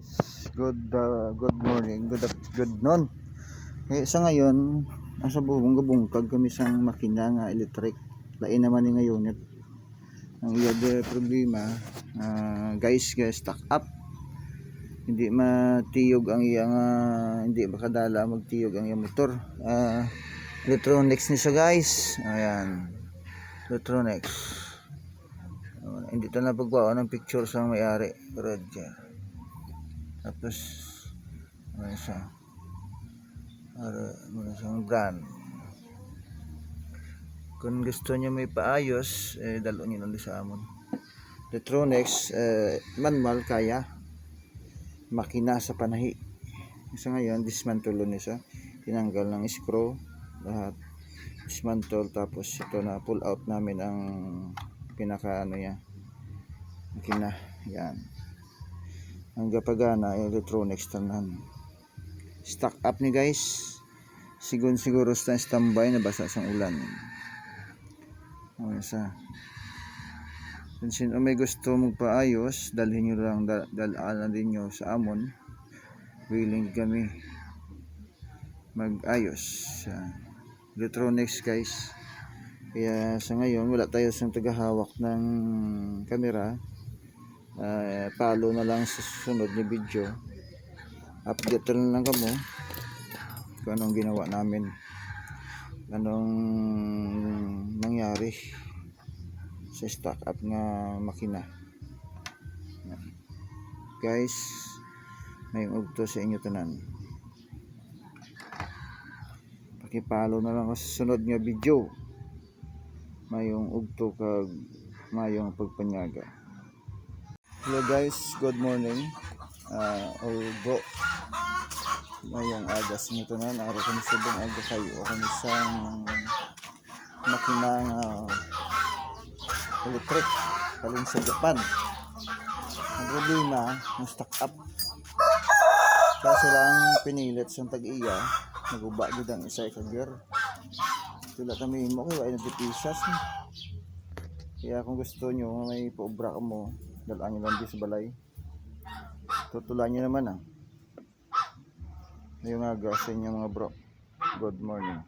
guys, good uh, good morning, good good noon. Kaya sa ngayon, nasa bubong gabungkag kami sa makina nga electric. Lain naman ni ngayon it. Ang iya de problema, ah, guys, guys, stuck up. Hindi matiyog ang iyang ah, hindi makadala magtiyog ang iyang motor. Ah, electronics ni siya guys. Ayan. Electronics. Uh, hindi ito na pagbawa ng picture sa may-ari. Roger. Tapos, ano siya? Para, ano siyang brand. Kung gusto niyo may paayos, eh, dalo niyo lang sa amon. Electronics, eh, manual kaya. Makina sa panahi. Sa ngayon, dismantle ni siya. Tinanggal ng screw. Lahat. Dismantle. Tapos ito na pull out namin ang pinaka ano yan. Makina. Yan. Ang gapagana electronics tanan. Stock up ni guys. Sigun siguro sa standby na basa sa ulan. Okay sa. Kung sino may gusto magpaayos, dalhin nyo lang, dal, dalaan din nyo sa amon. Willing kami mag-ayos. sa electronics guys. Kaya sa ngayon, wala tayo sa tagahawak ng camera. Uh, follow na lang sa susunod na video. Update na lang kamo kung anong ginawa namin. Anong nangyari sa stock up nga makina. Guys, may ugto sa inyo tanan. Pakipalo na lang sa sunod nga video mayong ugto kag mayong pagpanyaga hello guys. Good morning. Uh, although mayong agas nito na araw kami sa bang aga kayo kami sa makinang uh, electric kaling sa Japan. Ang problema yung stock up. Kaso lang pinilit sa tag-iya. Naguba gud ang isa ka gear sila kami mo kayo ay nagpipisas. Kaya kung gusto nyo may paubra mo, dalaan nyo lang di sa balay. Tutulan nyo naman ah. Yung aga sa inyo mga bro. Good morning.